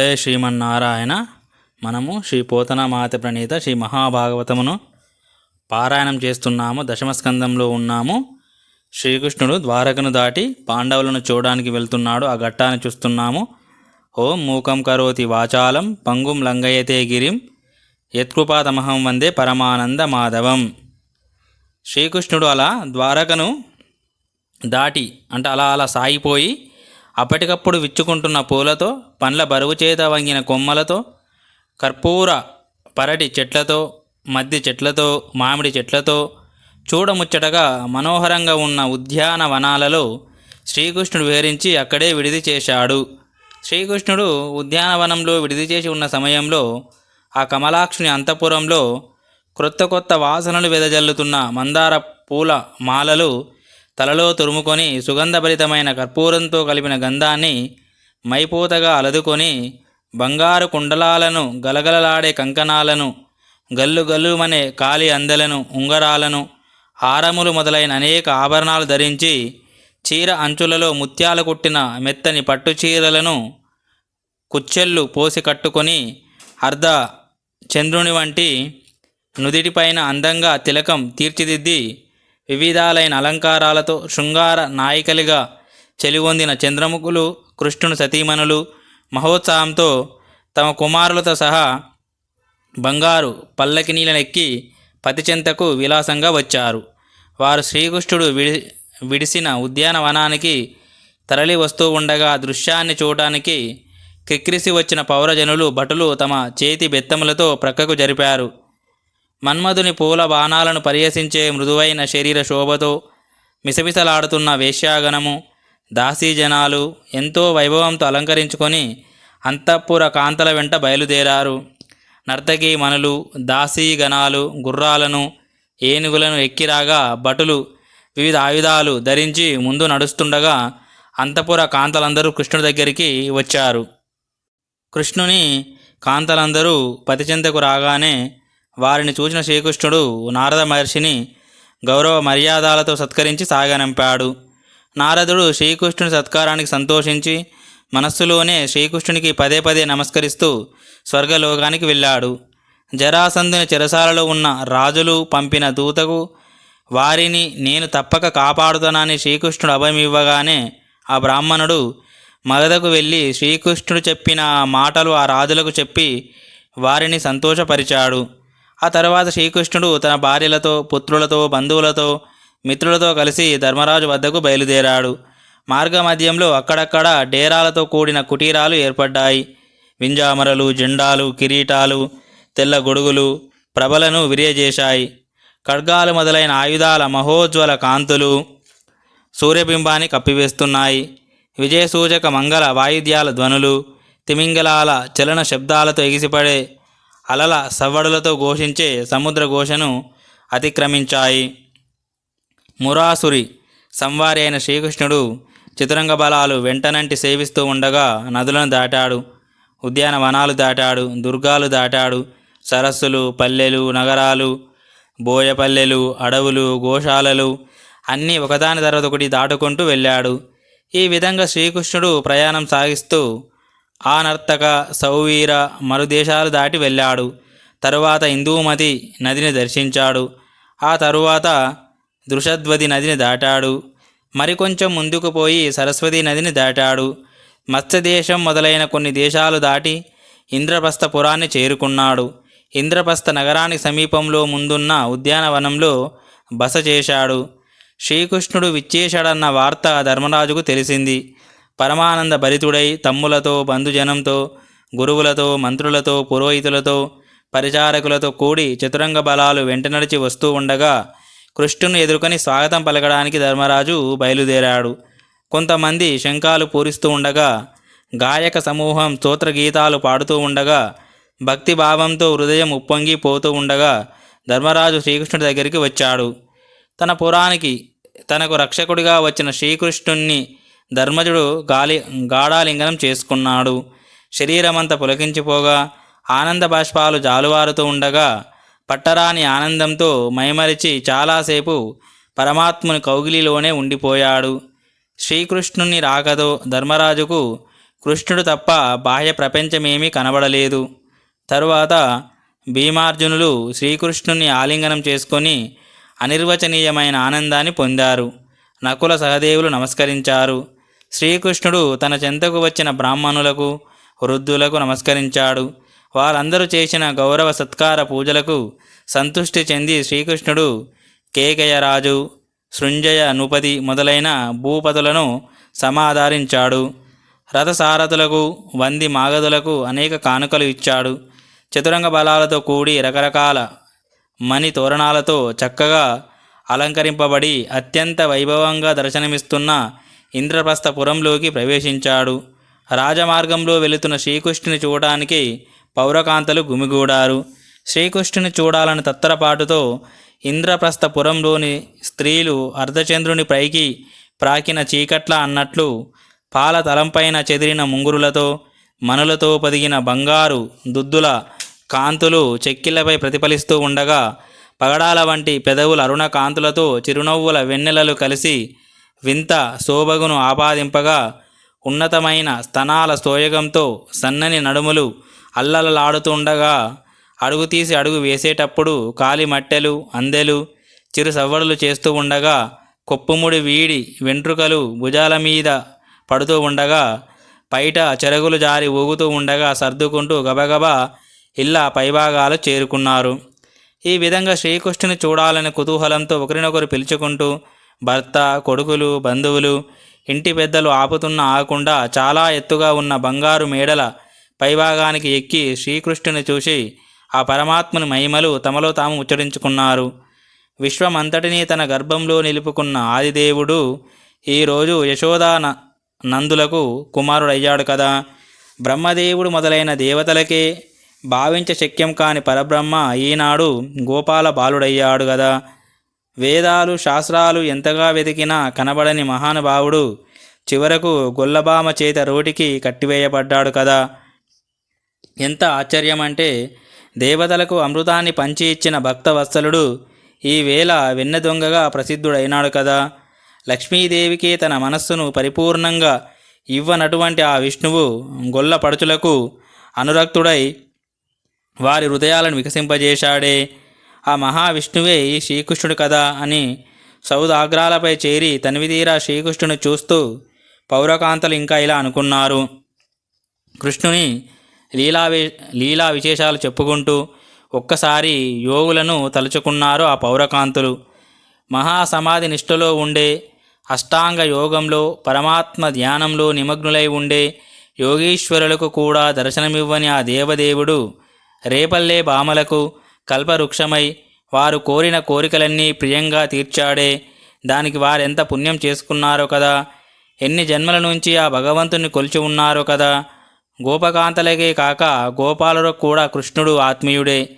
జయ శ్రీమన్నారాయణ మనము శ్రీ పోతనమాత ప్రణీత శ్రీ మహాభాగవతమును పారాయణం చేస్తున్నాము దశమస్కందంలో ఉన్నాము. శ్రీకృష్ణుడు ద్వారకను దాటి పాండవులను చూడడానికి వెళ్తున్నాడు ఆ ఘట్టాన్ని చూస్తున్నాము. ఓం మూకం కరోతి వాచాలం పంగుం లంగయతే గిరిం యత్కృపాతమహం వందే పరమానంద మాధవం. శ్రీకృష్ణుడు అలా ద్వారకను దాటి అంటే అలా అలా సాగిపోయి అప్పటికప్పుడు విచ్చుకుంటున్న పూలతో పండ్ల బరువు చేత వంగిన కొమ్మలతో కర్పూర పరటి చెట్లతో మద్ది చెట్లతో మామిడి చెట్లతో చూడముచ్చటగా మనోహరంగా ఉన్న ఉద్యానవనాలలో శ్రీకృష్ణుడు విహరించి అక్కడే విడిది చేశాడు. శ్రీకృష్ణుడు ఉద్యానవనంలో విడిది చేసి ఉన్న సమయంలో ఆ కమలాక్షుని అంతఃపురంలో క్రొత్త కొత్త వాసనలు వెదజల్లుతున్న మందార పూల మాలలు తలలో తురుముకొని సుగంధభరితమైన కర్పూరంతో కలిపిన గంధాన్ని మైపోతగా అలదుకొని బంగారు కుండలాలను గలగలలాడే కంకణాలను గల్లు గల్లుమనే కాలి అందలను ఉంగరాలను హారములు మొదలైన అనేక ఆభరణాలు ధరించి చీర అంచులలో ముత్యాలు కుట్టిన మెత్తని పట్టు చీరలను కుచ్చెళ్ళు పోసి కట్టుకొని అర్ధ చంద్రుని వంటి నుదిటిపైన అందంగా తిలకం తీర్చిదిద్ది వివిధాలైన అలంకారాలతో శృంగార నాయికలుగా చెలివొందిన చంద్రముఖులు కృష్ణుని సతీమణులు మహోత్సాహంతో తమ కుమారులతో సహా బంగారు పల్లకి నీళ్ళనెక్కి పతిచెంతకు విలాసంగా వచ్చారు. వారు శ్రీకృష్ణుడు విడి విడిసిన ఉద్యానవనానికి తరలి వస్తూ ఉండగా దృశ్యాన్ని చూడటానికి క్రిక్రిసి వచ్చిన పౌరజనులు భటులు తమ చేతి బెత్తములతో ప్రక్కకు జరిపారు. మన్మధుని పూల బాణాలను పర్యసించే మృదువైన శరీర శోభతో మిసమిసలాడుతున్న వేశ్యాగణము దాసీజనాలు ఎంతో వైభవంతో అలంకరించుకొని అంతఃపుర కాంతల వెంట బయలుదేరారు. నర్తకీ మనులు దాసీగణాలు గుర్రాలను ఏనుగులను ఎక్కిరాగా భటులు వివిధ ఆయుధాలు ధరించి ముందు నడుస్తుండగా అంతఃపుర కాంతలందరూ కృష్ణుడి దగ్గరికి వచ్చారు. కృష్ణుని కాంతలందరూ పతిచెంతకు రాగానే వారిని చూసిన శ్రీకృష్ణుడు నారద మహర్షిని గౌరవ మర్యాదలతో సత్కరించి సాగనంపాడు నారదుడు శ్రీకృష్ణుని సత్కారానికి సంతోషించి మనస్సులోనే శ్రీకృష్ణునికి పదే పదే నమస్కరిస్తూ స్వర్గలోకానికి వెళ్ళాడు. జరాసంధుని చెరసాలలో ఉన్న రాజులు పంపిన దూతకు వారిని నేను తప్పక కాపాడుతానని శ్రీకృష్ణుడు అభయమివ్వగానే ఆ బ్రాహ్మణుడు మగధకు వెళ్ళి శ్రీకృష్ణుడు చెప్పిన ఆ మాటలు ఆ రాజులకు చెప్పి వారిని సంతోషపరిచాడు. ఆ తర్వాత శ్రీకృష్ణుడు తన భార్యలతో పుత్రులతో బంధువులతో మిత్రులతో కలిసి ధర్మరాజు వద్దకు బయలుదేరాడు. మార్గమధ్యంలో అక్కడక్కడ డేరాలతో కూడిన కుటీరాలు ఏర్పడ్డాయి. వింజామరలు జెండాలు కిరీటాలు తెల్ల గొడుగులు ప్రభలను విరియజేశాయి. ఖడ్గాలు మొదలైన ఆయుధాల మహోజ్వల కాంతులు సూర్యబింబాన్ని కప్పివేస్తున్నాయి. విజయసూచక మంగళ వాయిద్యాల ధ్వనులు తిమింగలాల చలన శబ్దాలతో ఎగిసిపడే అలల సవ్వడులతో ఘోషించే సముద్ర ఘోషను అతిక్రమించాయి. మురాసురి సంవారి అయిన శ్రీకృష్ణుడు చతురంగ బలాలు వెంటనంటి సేవిస్తూ ఉండగా నదులను దాటాడు ఉద్యానవనాలు దాటాడు దుర్గాలు దాటాడు సరస్సులు పల్లెలు నగరాలు బోయపల్లెలు అడవులు గోశాలలు అన్నీ ఒకదాని తర్వాత ఒకటి దాటుకుంటూ వెళ్ళాడు. ఈ విధంగా శ్రీకృష్ణుడు ప్రయాణం సాగిస్తూ ఆ నర్తక సౌవీర మరుదేశాలు దాటి వెళ్ళాడు. తరువాత ఇందూమతి నదిని దర్శించాడు. ఆ తరువాత దృషద్వతి నదిని దాటాడు. మరికొంచెం ముందుకు పోయి సరస్వతి నదిని దాటాడు. మత్స్యదేశం మొదలైన కొన్ని దేశాలు దాటి ఇంద్రప్రస్థపురాన్ని చేరుకున్నాడు. ఇంద్రప్రస్థ నగరానికి సమీపంలో ముందున్న ఉద్యానవనంలో బస చేశాడు. శ్రీకృష్ణుడు విచ్చేశాడన్న వార్త ధర్మరాజుకు తెలిసింది. పరమానంద భరితుడై తమ్ములతో బంధుజనంతో గురువులతో మంత్రులతో పురోహితులతో పరిచారకులతో కూడి చతురంగ బలాలు వెంట నడిచి వస్తూ ఉండగా కృష్ణుని ఎదుర్కొని స్వాగతం పలకడానికి ధర్మరాజు బయలుదేరాడు. కొంతమంది శంఖాలు పూరిస్తూ ఉండగా గాయక సమూహం స్తోత్రగీతాలు పాడుతూ ఉండగా భక్తి భావంతో హృదయం ఉప్పొంగి పోతూ ఉండగా ధర్మరాజు శ్రీకృష్ణుడి దగ్గరికి వచ్చాడు. తన పురానికి తనకు రక్షకుడిగా వచ్చిన శ్రీకృష్ణుణ్ణి ధర్మజుడు గాలి గాఢాలింగనం చేసుకున్నాడు. శరీరమంతా పులకించిపోగా ఆనంద బాష్పాలు జాలువారుతూ ఉండగా పట్టరాని ఆనందంతో మైమరిచి చాలాసేపు పరమాత్ముని కౌగిలిలోనే ఉండిపోయాడు. శ్రీకృష్ణుని రాకతో ధర్మరాజుకు కృష్ణుడు తప్ప బాహ్య ప్రపంచమేమీ కనబడలేదు. తరువాత భీమార్జునులు శ్రీకృష్ణుని ఆలింగనం చేసుకొని అనిర్వచనీయమైన ఆనందాన్ని పొందారు. నకుల సహదేవులు నమస్కరించారు. శ్రీకృష్ణుడు తన చెంతకు వచ్చిన బ్రాహ్మణులకు వృద్ధులకు నమస్కరించాడు. వారందరూ చేసిన గౌరవ సత్కార పూజలకు సంతృష్టి చెంది శ్రీకృష్ణుడు కేకయరాజు సృంజయ నృపతి మొదలైన భూపతులను సమాధారించాడు రథసారథులకు వంది మాగధులకు అనేక కానుకలు ఇచ్చాడు. చతురంగ బలాలతో కూడి రకరకాల మణి తోరణాలతో చక్కగా అలంకరింపబడి అత్యంత వైభవంగా దర్శనమిస్తున్న ఇంద్రప్రస్థపురంలోకి ప్రవేశించాడు. రాజమార్గంలో వెళుతున్న శ్రీకృష్ణుని చూడటానికి పౌరకాంతలు గుమిగూడారు. శ్రీకృష్ణుని చూడాలని తత్తరపాటుతో ఇంద్రప్రస్థపురంలోని స్త్రీలు అర్ధచంద్రుని పైకి ప్రాకిన చీకట్ల అన్నట్లు పాల తలంపైన చెదిరిన ముంగురులతో మనులతో పదిగిన బంగారు దుద్దుల కాంతులు చెక్కిళ్ళపై ప్రతిఫలిస్తూ ఉండగా పగడాల వంటి పెదవుల అరుణ కాంతులతో చిరునవ్వుల వెన్నెలలు కలిసి వింత శోభగును ఆపాదింపగా ఉన్నతమైన స్తనాల సోయగంతో సన్నని నడుములు అల్లలలాడుతుండగా అడుగు తీసి అడుగు వేసేటప్పుడు కాలి మట్టెలు అందెలు చిరు సవ్వడులు చేస్తూ ఉండగా కొప్పుముడి వీడి వెంట్రుకలు భుజాల మీద పడుతూ ఉండగా పైట చెరగులు జారి ఊగుతూ ఉండగా సర్దుకుంటూ గబగబా ఇళ్ళ పైభాగాలు చేరుకున్నారు. ఈ విధంగా శ్రీకృష్ణుని చూడాలని కుతూహలంతో ఒకరినొకరు పిలుచుకుంటూ భర్త కొడుకులు బంధువులు ఇంటి పెద్దలు ఆపుతున్న ఆకుండా చాలా ఎత్తుగా ఉన్న బంగారు మేడల పైభాగానికి ఎక్కి శ్రీకృష్ణుని చూసి ఆ పరమాత్మని మహిమలు తమలో తాము ఉచ్చరించుకున్నారు. విశ్వమంతటినీ తన గర్భంలో నిలుపుకున్న ఆదిదేవుడు ఈరోజు యశోదా న- నందులకు కుమారుడయ్యాడు కదా. బ్రహ్మదేవుడు మొదలైన దేవతలకే భావించ శక్యం కాని పరబ్రహ్మ ఈనాడు గోపాల బాలుడయ్యాడు కదా వేదాలు శాస్త్రాలు ఎంతగా వెతికినా కనబడని మహానుభావుడు చివరకు గొల్లబామ చేత రోటికి కట్టివేయబడ్డాడు కదా. ఎంత ఆశ్చర్యమంటే దేవతలకు అమృతాన్ని పంచి ఇచ్చిన భక్తవత్సలుడు ఈ వేళ వెన్న దొంగగా ప్రసిద్ధుడైనాడు కదా. లక్ష్మీదేవికి తన మనస్సును పరిపూర్ణంగా ఇవ్వనటువంటి ఆ విష్ణువు గొల్ల పడుచులకు అనురక్తుడై వారి హృదయాలను వికసింపజేశాడే. ఆ మహావిష్ణువే ఈ శ్రీకృష్ణుడు కదా అని సౌదాగ్రాలపై చేరి తనివితీరా శ్రీకృష్ణుని చూస్తూ పౌరకాంతలు ఇంకా ఇలా అనుకున్నారు. కృష్ణుని లీలా లీలా విశేషాలు చెప్పుకుంటూ ఒక్కసారి యోగులను తలుచుకున్నారు ఆ పౌరకాంతులు. మహాసమాధి నిష్ఠలో ఉండే అష్టాంగ యోగంలో పరమాత్మ ధ్యానంలో నిమగ్నులై ఉండే యోగీశ్వరులకు కూడా దర్శనమివ్వని ఆ దేవదేవుడు రేపల్లే భామలకు కల్పవృక్షమై వారు కోరిన కోరికలన్నీ ప్రియంగా తీర్చాడే. దానికి వారెంత పుణ్యం చేసుకున్నారో కదా. ఎన్ని జన్మల నుంచి ఆ భగవంతుని కొలిచి ఉన్నారో కదా. గోపకాంతలకే కాక గోపాలులకు కూడా కృష్ణుడు ఆత్మీయుడే.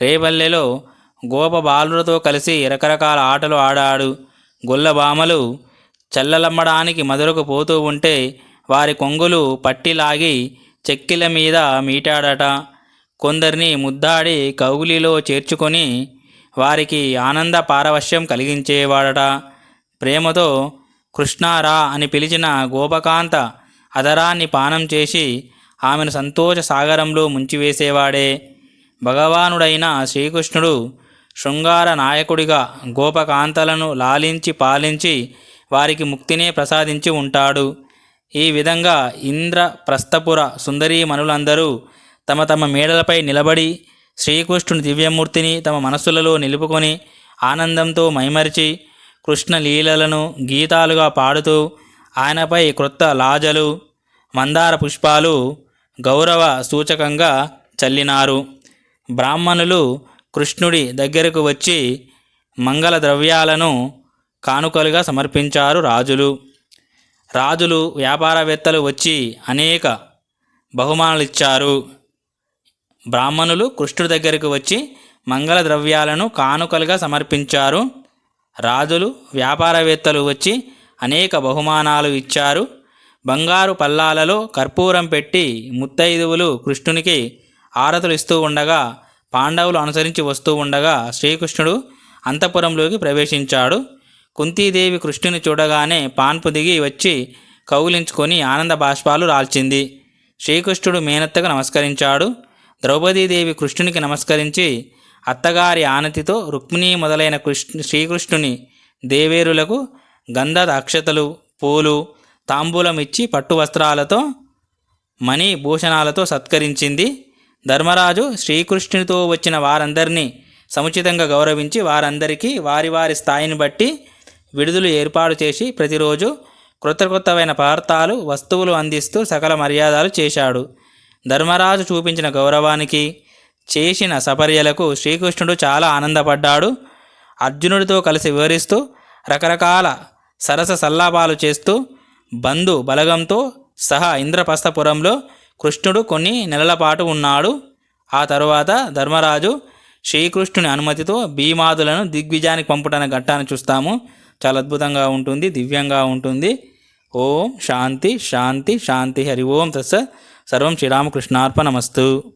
రేపల్లెలో గోప బాలులతో కలిసి రకరకాల ఆటలు ఆడాడు. గొల్లబామలు చల్లలమ్మడానికి మధురకు పోతూ ఉంటే వారి కొంగులు పట్టిలాగి చెక్కిల మీద మీటాడట. కొందరిని ముద్దాడి కౌగులిలో చేర్చుకొని వారికి ఆనంద పారవశ్యం కలిగించేవాడట. ప్రేమతో కృష్ణారా అని పిలిచిన గోపకాంత అదరాన్ని పానం చేసి ఆమెను సంతోష సాగరంలో ముంచివేసేవాడే. భగవానుడైన శ్రీకృష్ణుడు శృంగార నాయకుడిగా గోపకాంతలను లాలించి పాలించి వారికి ముక్తినే ప్రసాదించి ఉంటాడు. ఈ విధంగా ఇంద్ర ప్రస్థపుర సుందరీమణులందరూ తమ తమ మేడలపై నిలబడి శ్రీకృష్ణుని దివ్యమూర్తిని తమ మనస్సులలో నిలుపుకొని ఆనందంతో మైమరిచి కృష్ణ లీలలను గీతాలుగా పాడుతూ ఆయనపై క్రొత్త లాజలు మందార పుష్పాలు గౌరవ సూచకంగా చల్లినారు. బ్రాహ్మణులు కృష్ణుడి దగ్గరకు వచ్చి మంగళ ద్రవ్యాలను కానుకలుగా సమర్పించారు రాజులు. రాజులు వ్యాపారవేత్తలు వచ్చి అనేక బహుమానాలు ఇచ్చారు. బ్రాహ్మణులు కృష్ణుడి దగ్గరకు వచ్చి మంగళ ద్రవ్యాలను కానుకలుగా సమర్పించారు. రాజులు వ్యాపారవేత్తలు వచ్చి అనేక బహుమానాలు ఇచ్చారు. బంగారు పల్లాలలో కర్పూరం పెట్టి ముత్తైదువులు కృష్ణునికి ఆరతులు ఇస్తూ ఉండగా పాండవులు అనుసరించి వస్తూ ఉండగా శ్రీకృష్ణుడు అంతఃపురంలోకి ప్రవేశించాడు. కుంతీదేవి కృష్ణుని చూడగానే పాన్పు దిగి వచ్చి కౌలించుకొని ఆనంద బాష్పాలు రాల్చింది. శ్రీకృష్ణుడు మేనత్తకు నమస్కరించాడు. ద్రౌపదీదేవి కృష్ణునికి నమస్కరించి అత్తగారి ఆనతితో రుక్మిణి మొదలైన కృష్ణ శ్రీకృష్ణుని దేవేరులకు గంధ అక్షతలు పూలు తాంబూలం ఇచ్చి పట్టు వస్త్రాలతో మణి భూషణాలతో సత్కరించింది. ధర్మరాజు శ్రీకృష్ణునితో వచ్చిన వారందరినీ సముచితంగా గౌరవించి వారందరికీ వారి వారి స్థాయిని బట్టి విడుదలు ఏర్పాటు చేసి ప్రతిరోజు క్రొత్త క్రొత్తవైన పదార్థాలు వస్తువులు అందిస్తూ సకల మర్యాదలు చేశాడు. ధర్మరాజు చూపించిన గౌరవానికి చేసిన సపర్యలకు శ్రీకృష్ణుడు చాలా ఆనందపడ్డాడు. అర్జునుడితో కలిసి వివరిస్తూ రకరకాల సరస సల్లాపాలు చేస్తూ బంధు బలగంతో సహా ఇంద్రప్రస్థపురంలో కృష్ణుడు కొన్ని నెలల పాటు ఉన్నాడు. ఆ తరువాత ధర్మరాజు శ్రీకృష్ణుని అనుమతితో భీమాదులను దిగ్విజయానికి పంపుటనే ఘట్టాన్ని చూస్తాము. చాలా అద్భుతంగా ఉంటుంది దివ్యంగా ఉంటుంది. ఓం శాంతి శాంతి శాంతి హరి ఓం తస్స సర్వం శ్రీరామకృష్ణార్పణమస్తు.